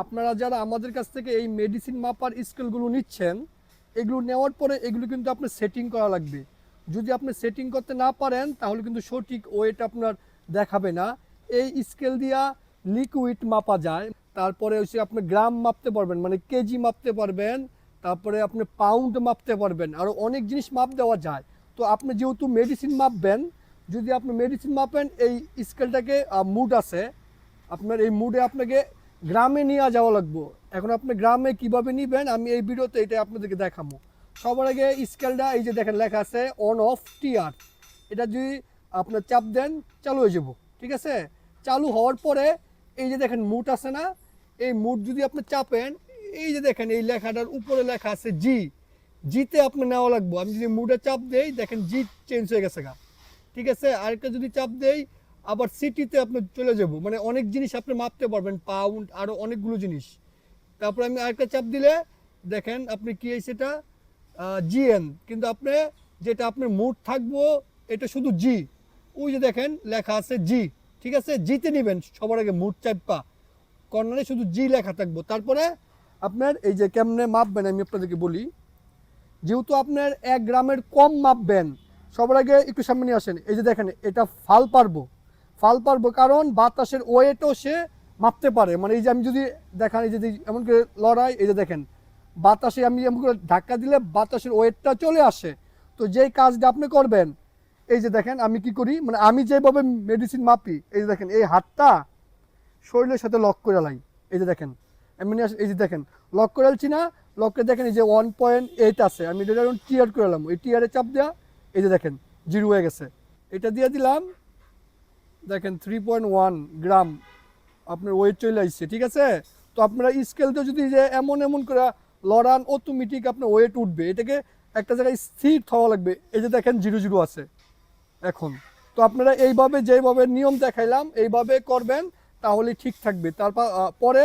আপনারা যারা আমাদের কাছ থেকে এই মেডিসিন মাপার স্কেলগুলো নিচ্ছেন, এগুলো নেওয়ার পরে এগুলো কিন্তু আপনার সেটিং করা লাগবে। যদি আপনি সেটিং করতে না পারেন, তাহলে কিন্তু সঠিক ওয়েট আপনার দেখাবে না। এই স্কেল দিয়া লিকুইড মাপা যায়। তারপরে হচ্ছে আপনি গ্রাম মাপতে পারবেন মানে কেজি মাপতে পারবেন। তারপরে আপনি পাউন্ড মাপতে পারবেন। আরও অনেক জিনিস মাপ দেওয়া যায়। তো আপনি যেহেতু মেডিসিন মাপবেন, যদি আপনি মেডিসিন মাপেন, এই স্কেলটাকে মুড আছে। আপনার এই মুডে আপনাকে গ্রামে নিয়ে যাওয়া লাগবো। এখন আপনি গ্রামে কীভাবে নিবেন, আমি এই ভিডিওতে এটা আপনাদেরকে দেখাবো। সবার আগে স্কেলটা এই যে দেখেন লেখা আছে অন অফ টিআর এটা যদি আপনার চাপ দেন, চালু হয়ে যাব, ঠিক আছে? চালু হওয়ার পরে এই যে দেখেন মুড আছে না, এই মুড যদি আপনি চাপেন, এই যে দেখেন এই লেখাটার উপরে লেখা আছে জি জিতে আপনি নেওয়া লাগবো। আমি যদি মুডে চাপ দেই, দেখেন জি চেঞ্জ হয়ে গেছে গা। ঠিক আছে? আরেকটা যদি চাপ দেই আবার সিটিতে আপনি চলে যাব। মানে অনেক জিনিস আপনি মাপতে পারবেন পাউন্ড আরও অনেকগুলো জিনিস। তারপরে আমি আরেকটা চাপ দিলে, দেখেন আপনি কি সেটা? জিএন কিন্তু আপনি যেটা আপনার মুড থাকব, এটা শুধু জি ওই যে দেখেন, লেখা আছে জি ঠিক আছে? জিতে নেবেন, সবার আগে মুড চাপা কর্নারে শুধু জি লেখা থাকব। তারপরে আপনার এই যে কেমনে মাপবেন, আমি আপনাদেরকে বলি। যেহেতু আপনার এক গ্রামের কম মাপবেন, সবার আগে একটু সামনে আসেন। এই যে দেখেন, এটা ফাল পারব। ফাল পারব কারণ বাতাসের ওয়েটও সে মাপতে পারে মানে এই যে আমি যদি দেখান এই যদি এমন করে লড়াই এই যে দেখেন বাতাসে আমি এমন করে ধাক্কা দিলে বাতাসের ওয়েটটা চলে আসে তো যেই কাজটা আপনি করবেন এই যে দেখেন আমি কি করি মানে আমি যেভাবে মেডিসিন মাপি এই যে দেখেন এই হাতটা শরীরের সাথে লক করে লাই এই যে দেখেন এমনি এই যে দেখেন লক করে আলছি না লক করে দেখেন এই যে ওয়ান পয়েন্ট এইট আছে আমি এটা টিয়ার করে এলাম এই টিয়ারে চাপ দেওয়া এই যে দেখেন জিরো হয়ে গেছে এটা দিয়ে দিলাম দেখেন থ্রি পয়েন্ট ওয়ান গ্রাম আপনার ওয়েট চলে আসছে, ঠিক আছে? তো আপনারা স্কেলতে যদি যে এমন এমন করে লড়ান অটোমেটিক আপনার ওয়েট উঠবে। এটাকে একটা জায়গায় স্থির হওয়া লাগবে। এই যে দেখেন জিরো জিরো আছে এখন। তো আপনারা এইভাবে যেভাবে নিয়ম দেখাইলাম, এইভাবে করবেন, তাহলে ঠিক থাকবে। তারপর পরে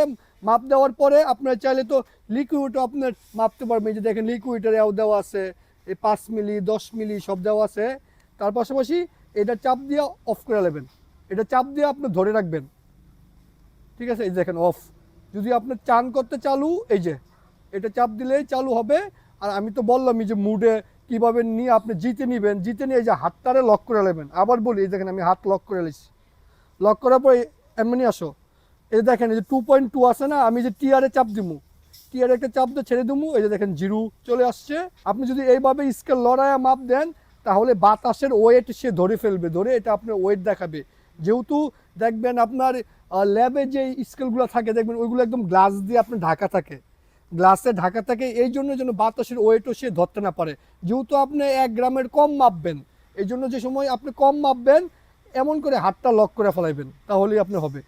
মাপ দেওয়ার পরে আপনারা চাইলে তো লিকুইডও আপনার মাপতে পারবেন। যে দেখেন লিকুইডের এও দেওয়া আছে, এই পাঁচ মিলি দশ মিলি সব দেওয়া আছে। তার পাশাপাশি এটা চাপ দিয়ে অফ করে নেবেন। এটা চাপ দিয়ে আপনি ধরে রাখবেন। ঠিক আছে? এই দেখেন অফ যদি আপনি চান করতে চালু, এই যে, এটা চাপ দিলেই চালু হবে। আর আমি তো বললামই যে মুডে কীভাবে নিয়ে আপনি জিতে নেবেন, জিতে নিয়ে এই যে হাতটারে লক করে নেবেন। আবার বলি, এই দেখেন, আমি হাত লক করে নিয়েছি লক করার পরে এমনি আসো। এই দেখেন, এই যে টু পয়েন্ট টু আছে না, আমি যে টিয়ারে চাপ দিমু। টিয়ারে একটা চাপ দিয়ে ছেড়ে দিমু। এই যে দেখেন, জিরো চলে আসছে। আপনি যদি এইভাবে স্কেল লড়াইয়া মাপ দেন, তাহলে বাতাসের ওয়েট সে ধরে ফেলবে, ধরে এটা আপনার ওয়েট দেখাবে। যেহেতু দেখবেন আপনার ল্যাবে যে স্কেলগুলো থাকে, দেখবেন ওইগুলো একদম গ্লাস দিয়ে আপনার ঢাকা থাকে। গ্লাসে ঢাকা থাকে, এই জন্য যেন বাতাসের ওয়েটও সে ধরতে না পারে। যেহেতু আপনি এক গ্রামের কম মাপবেন, এই জন্য যে সময় আপনি কম মাপবেন, এমন করে হাতটা লক করে ফেলাইবেন, তাহলেই আপনি হবে।